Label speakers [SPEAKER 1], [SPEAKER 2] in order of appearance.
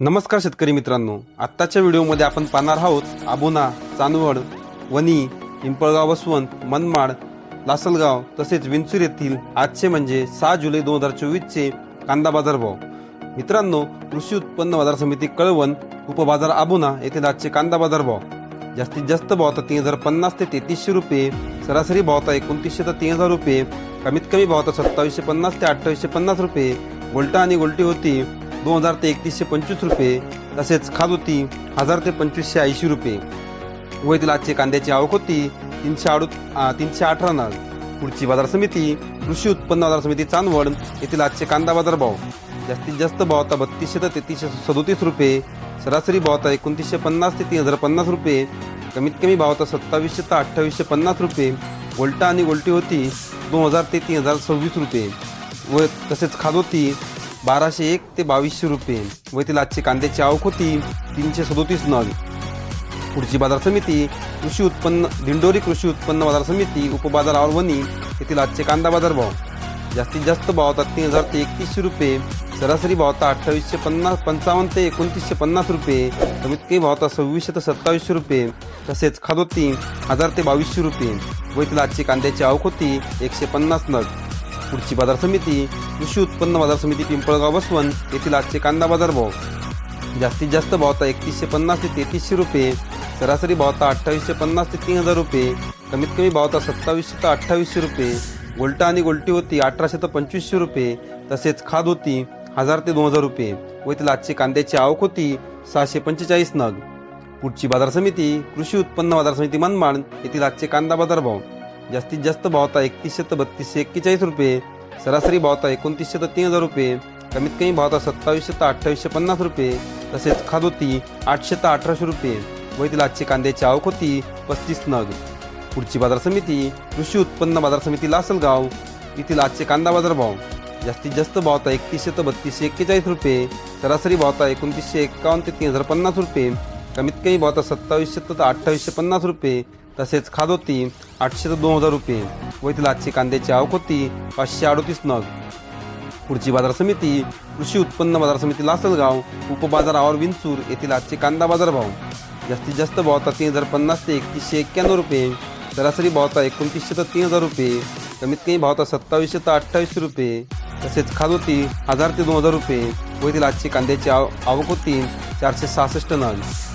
[SPEAKER 1] नमस्कार शेतकरी मित्रांनो. आत्ताच्या व्हिडिओमध्ये आपण पाहणार आहोत आबोना चांदवड वणी पिंपळगाव वसवंत मनमाड लासलगाव तसेच विंचूर येथील आजचे म्हणजे सहा जुलै दोन हजार चोवीसचे कांदा बाजार भाव मित्रांनो कृषी उत्पन्न बाजार समिती कळवण उपबाजार आबोना येथील आजचे कांदा बाजार भाव जास्तीत जास्त भाव तर तीन हजार पन्नास ते तेहतीसशे रुपये सरासरी भाव तर एकोणतीसशे ते तीन हजार रुपये कमीत कमी भाव तर सत्तावीसशे पन्नास ते अठ्ठावीसशे पन्नास रुपये गोल्टा आणि गोल्टी होती दोन हजार ते एकतीसशे पंचवीस रुपये तसेच खाद होती हजार ते पंचवीसशे ऐंशी रुपये. व आजची कांद्याची आवक होती तीनशे आडू तीनशे अठरा नग. पुढची बाजार समिती कृषी उत्पन्न बाजार समिती चांदवड येथील आजचे कांदा बाजार भाव. जास्तीत जास्त भाव आता बत्तीसशे ते तेहतीसशे सदोतीस रुपये सरासरी भाव आता एकोणतीसशे पन्नास ते तीन हजार पन्नास रुपये. कमीत कमी भाव आता सत्तावीसशे ते अठ्ठावीसशे पन्नास रुपये. गोल्टा आणि गोल्टी होती दोन हजार ते तीन हजार सव्वीस रुपये. व तसेच खाद होती बाराशे एक ते बावीसशे रुपये. व येथील आजची कांद्याची आवक होती तीनशे सदोतीस नग. पुढची बाजार समिती कृषी उत्पन्न दिंडोरी कृषी उत्पन्न बाजार समिती उपबाजार आवळवणी येथील आजचे कांदा बाजार भाव. जास्तीत जास्त भाव आता तीन हजार ते एकतीसशे रुपये. सरासरी भाव आता अठ्ठावीसशे पन्नास पंचावन्न ते एकोणतीसशे पन्नास रुपये. कमीत कमी भाव आता सव्वीसशे ते सत्तावीसशे रुपये. तसेच खादोती हजार ते बावीसशे रुपये. व येथील आजची कांद्याची आवक होती एकशे पन्नास नग. पुढची बाजार समिती कृषी उत्पन्न बाजार समिती पिंपळगाव बसवंत येथील आजचे कांदा बाजार भाव. जास्तीत जास्त भावता एकतीसशे पन्नास ते तेहतीसशे रुपये. सरासरी भावता अठ्ठावीसशे पन्नास ते तीन हजार रुपये. कमीत कमी भावता सत्तावीसशे ते अठ्ठावीसशे रुपये. गोल्टा आणि गोल्टी होती अठराशे ते पंचवीसशे रुपये. तसेच खाद होती हजार ते दोन हजार रुपये. व येथील आजची कांद्याची आवक होती सहाशे पंचेचाळीस नग. पुढची बाजार समिती कृषी उत्पन्न बाजार समिती मनमाड येथील आजचे कांदा बाजार भाव. जास्तीत जास्त भाव आता एकतीसशे ते बत्तीसशे एक्केचाळीस रुपये, सरासरी भाव आता एकोणतीसशे ते तीन हज़ार रुपये, कमीत कमी भावता सत्तावीसशे ते अठ्ठावीसशे पन्नास रुपये, तसेच खाद होती आठशे ते अठराशे रुपये व येथील आजची कांद्याची आवक होती पस्तीस नग. पुढची बाज़ार समिती, कृषी उत्पन्न बाज़ार समिती लासलगाव, येथील आजचे कांदा बाज़ार भाव. जास्तीत जास्त भाव आता एकतीसशे ते बत्तीसशे एक्केचाळीस रुपये, सरासरी भावता एकोणतीसशे एक्कावन्न ते तीन हज़ार पन्नास रुपये, कमीत कमी भावता सत्तावीसशे ते अठ्ठावीसशे पन्नास रुपये तसेच खाद होती आठशे ते दोन हजार रुपये व येथील आजची कांद्याची आवक होती पाचशे अडोतीस नग. पुढची बाजार समिती कृषी उत्पन्न बाजार समिती लासलगाव उपबाजार आवर विंचूर येथील आजचे कांदा बाजार भाव जास्तीत जास्त भावता तीन हजार पन्नास ते एकतीसशे एक्क्याण्णव रुपये. सरासरी भावता एकोणतीसशे तर तीन हजार रुपये. कमीत कमी भावता सत्तावीसशे तर अठ्ठावीसशे रुपये. तसेच खाद होती हजार ते दोन हजार रुपये व येथील आजची कांद्याची आव आवक होती चारशे सहासष्ट नग.